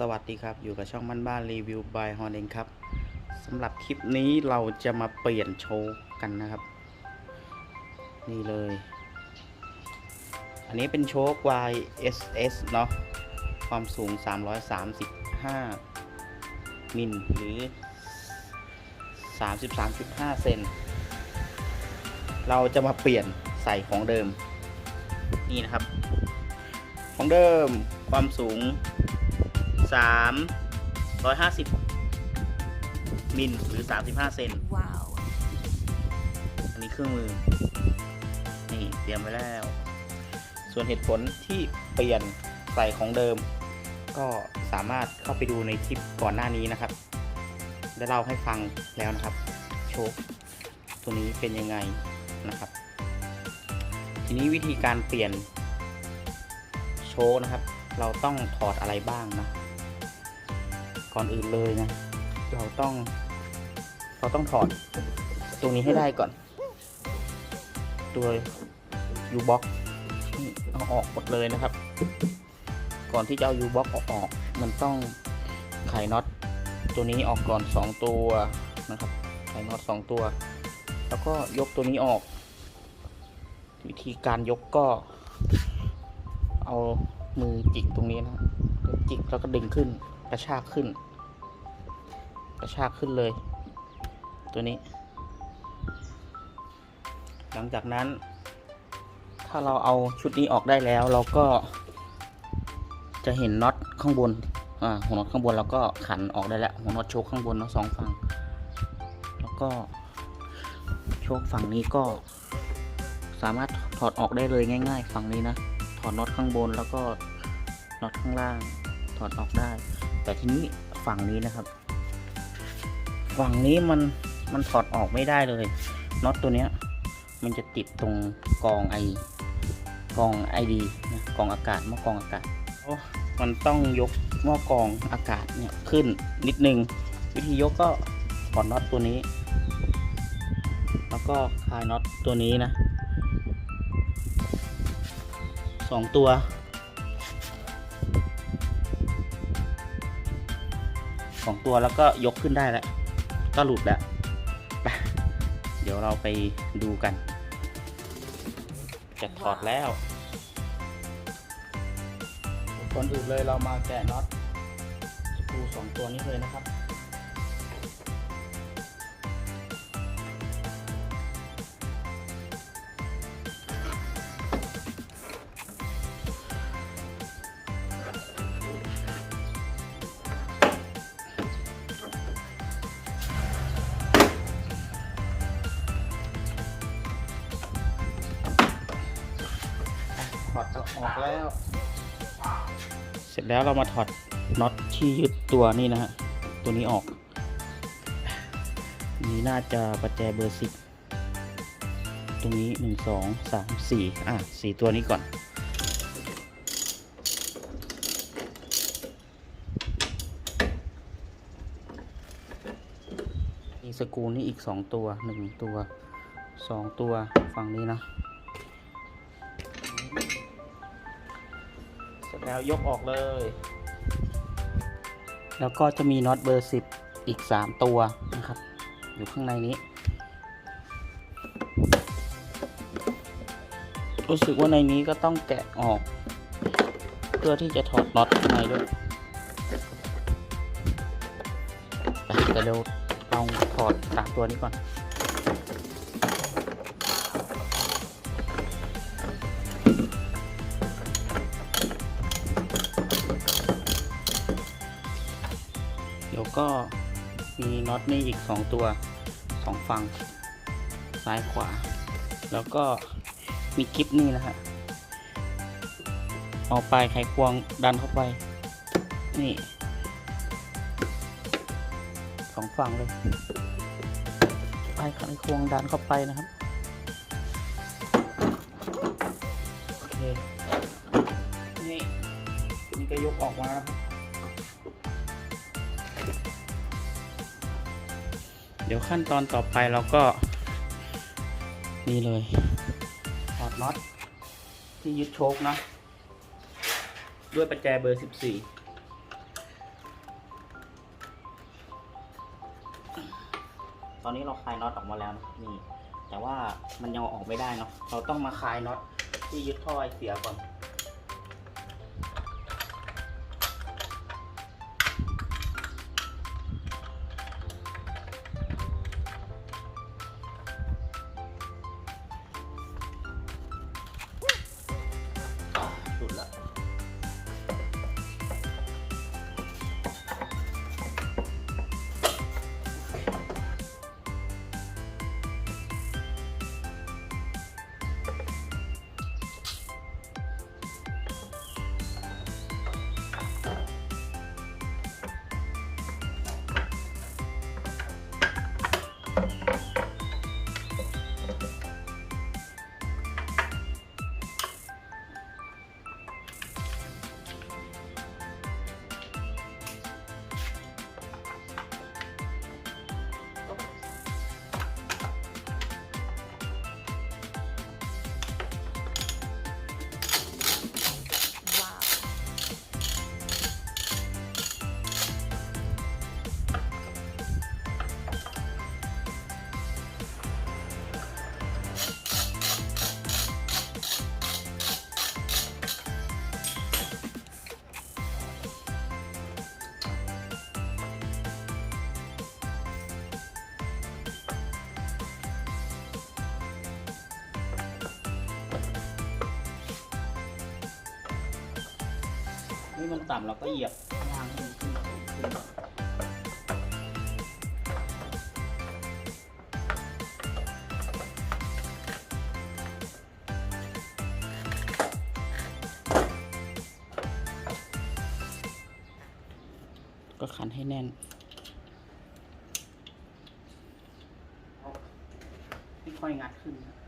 สวัสดีครับ อยู่กับช่องบ้านบ้านรีวิวบายฮอนเองครับสำหรับคลิปนี้เราจะมาเปลี่ยนโชว์กันนะครับ นี่เลย อันนี้เป็นโชค YSS เนาะความสูง 335 มิลหรือ 33.5 เซนเราจะมาเปลี่ยนใส่ของเดิม นี่นะครับ ของเดิมความสูง 350 มิลหรือ 35 เซน Wow. อันนี้เครื่องมือ นี่เตรียมไว้แล้ว ส่วนเหตุผลที่เปลี่ยนใส่ของเดิม ก็สามารถเข้าไปดูในคลิปก่อนหน้านี้นะครับ ได้เล่าให้ฟังแล้วนะครับ โชคตัวนี้เป็นยังไงนะครับ ทีนี้วิธีการเปลี่ยนโชคนะครับ เราต้องถอดอะไรบ้างนะ ก่อนอื่นเลยนะ เราต้อง เราต้องถอดตรงนี้ให้ได้ก่อน ตัวยูบ็อกนี่เอาออกหมดเลยนะครับ ก่อนที่จะเอายูบ็อกออก มันต้องไขน็อตตัวนี้ออกก่อน 2 ตัวนะครับ ไขน็อต2ตัว แล้วก็ยกตัวนี้ออก วิธีการยกก็ เอามือจิกตรงนี้นะครับจิกแล้วก็ดึงขึ้นกระชากขึ้น กระชากขึ้นเลย ตัวนี้ หลังจากนั้น ถ้าเราเอาชุดนี้ออกได้แล้ว เราก็ จะเห็นน็อตข้างบนอ่าหัวน็อตข้างบนเราก็ขันออกได้แล้วหัวน็อตโชคข้างบนเนาะสองฝั่งแล้วก็โชคฝั่งนี้ก็ สามารถถอดออกได้เลยง่าย ๆ ฝั่งนี้นะถอดน็อตข้างบนแล้วก็น็อตข้างล่างถอดออกได้ แต่ทีนี้ฝั่งนี้นะครับ ฝั่งนี้มันมันถอดออกไม่ได้เลยน็อตตัวเนี้ยมันจะติดตรงกองไอกองไอดีนะกองอากาศหม้อกองอากาศโอ้มันต้องยกหม้อกองอากาศเนี่ยขึ้นนิดนึง วิธียกก็ถอดน็อตตัวนี้ แล้วก็คลายน็อตตัวนี้นะสองตัวสองตัวแล้วก็ยกขึ้นได้แล้ว ก็หลุดแล้วไปเดี๋ยวเราไปดูกัน จะถอดแล้วก่อนอื่นเลยเรามาแกะน็อตสกรูสองตัวนี้เลยนะครับ อดออกแล้ว เสร็จแล้วเรามาถอดน็อตที่ยึดตัวนี่นะฮะ ตัวนี้ออก นี่น่าจะประแจเบอร์สิบตรงนี้หนึ่งสองสามสี่อะสี่ตัวนี้ก่อน มีสกรูนี่อีกสองตัวหนึ่งตัวสองตัวฝั่งนี้นะ แล้วยกออกเลย แล้วก็จะมีน็อตเบอร์ 10 อีก 3 ตัวนะครับ อยู่ข้างในนี้ รู้สึกว่าในนี้ก็ต้องแกะออก เพื่อที่จะถอดน็อตข้างในด้วยแต่เร็วลองถอดสามตัวนี้ก่อน ก็มีน็อตนี่อีก 2 ตัว 2 ฝั่ง ซ้ายขวา แล้วก็มีกิฟนี่นะฮะเอาปลายไขควงดันเข้าไป นี่สองฝั่งเลยปลายไขควงดันเข้าไปนะครับโอเคนี่นี่ก็ยกออกมาแล้ว เดี๋ยวขั้นตอนต่อไปเราก็ นี่เลยถอดน็อตที่ยึดโชคนะ ด้วยประแจเบอร์ 14อนนี้เราคลายน็อตออกมาแล้วนะนี่ แต่ว่ามันยังออกไม่ได้เนาะเราต้องมาคลายน็อตที่ยึดท่อไอเสียก่อน นี่มันต่ำเราก็เหยียบยางให้นขึ้นขึ้นก็ขันให้แน่นค่อยงัดขึ้นนะ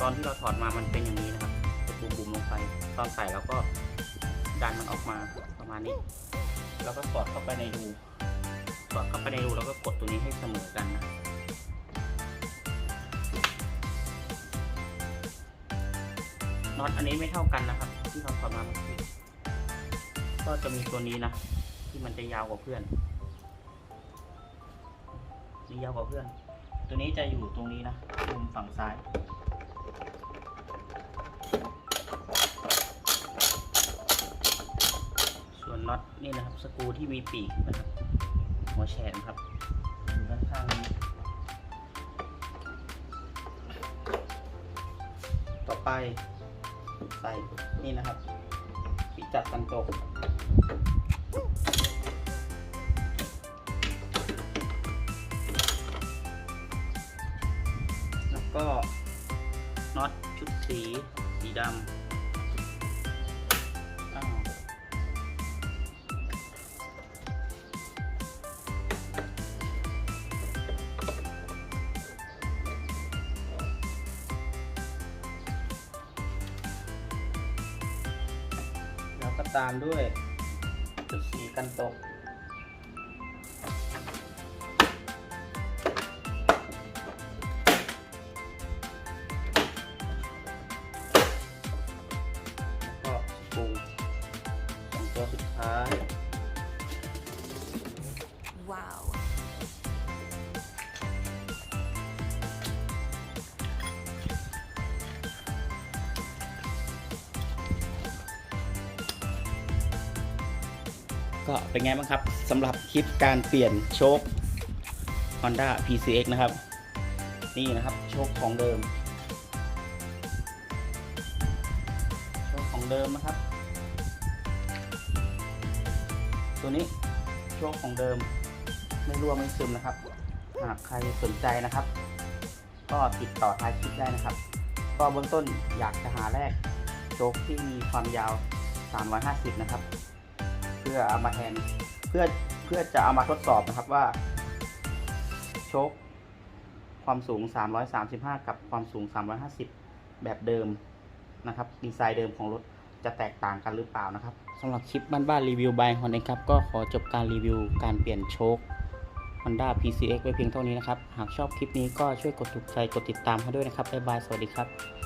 ตอนที่เราถอดมามันเป็นอย่างนี้นะครับจะบุ่มๆลงไป ตอนใส่เราก็ดันมันออกมาประมาณนี้ แล้วก็สอดเข้าไปในรูสอดเข้าไปในรูแล้วก็กดตัวนี้ให้เสมอกันนะน็อตอันนี้ไม่เท่ากันนะครับ ที่เราถอดมาเมื่อกี้ก็จะมีตัวนี้นะ ที่มันจะยาวกว่าเพื่อนนี่ยาวกว่าเพื่อน ตัวนี้จะอยู่ตรงนี้นะมุมฝั่งซ้าย ส่วนน็อตนี่นะครับสกรูที่มีปีกนะครับ หัวแฉนครับอยู่ด้านข้างนี้ต่อไปใส่นี่นะครับปิจัดกันตกแล้วก็ สี สีดำอ้าวแล้วก็ตามด้วยชุดสีกันตก ก็เป็นไงบ้างครับสำหรับคลิปการเปลี่ยนโชค Honda PCX นะครับ นี่นะครับโชคของเดิมโชคของเดิมนะครับ ตัวนี้โชคของเดิมไม่รั่วไม่ซึมนะครับ หากใครสนใจนะครับ ก็ติดต่อท้ายคลิปได้นะครับ ก็เบื้องต้นอยากจะหาแรกโชคที่มีความยาว 350 นะครับ เพื่อเอามาแทนเพื่อเพื่อจะเอามาทดสอบนะครับว่าโชคความสูง 335 กับความสูง 350 แบบเดิมนะครับ ดีไซน์เดิมของรถจะแตกต่างกันหรือเปล่านะครับสำหรับคลิปบ้านๆรีวิวบายฮอนเองครับ ก็ขอจบการรีวิวการเปลี่ยนโชค Honda PCX ไว้เพียงเท่านี้นะครับ หากชอบคลิปนี้ก็ช่วยกดถูกใจกดติดตามให้ด้วยนะครับบ๊ายบาย สวัสดีครับ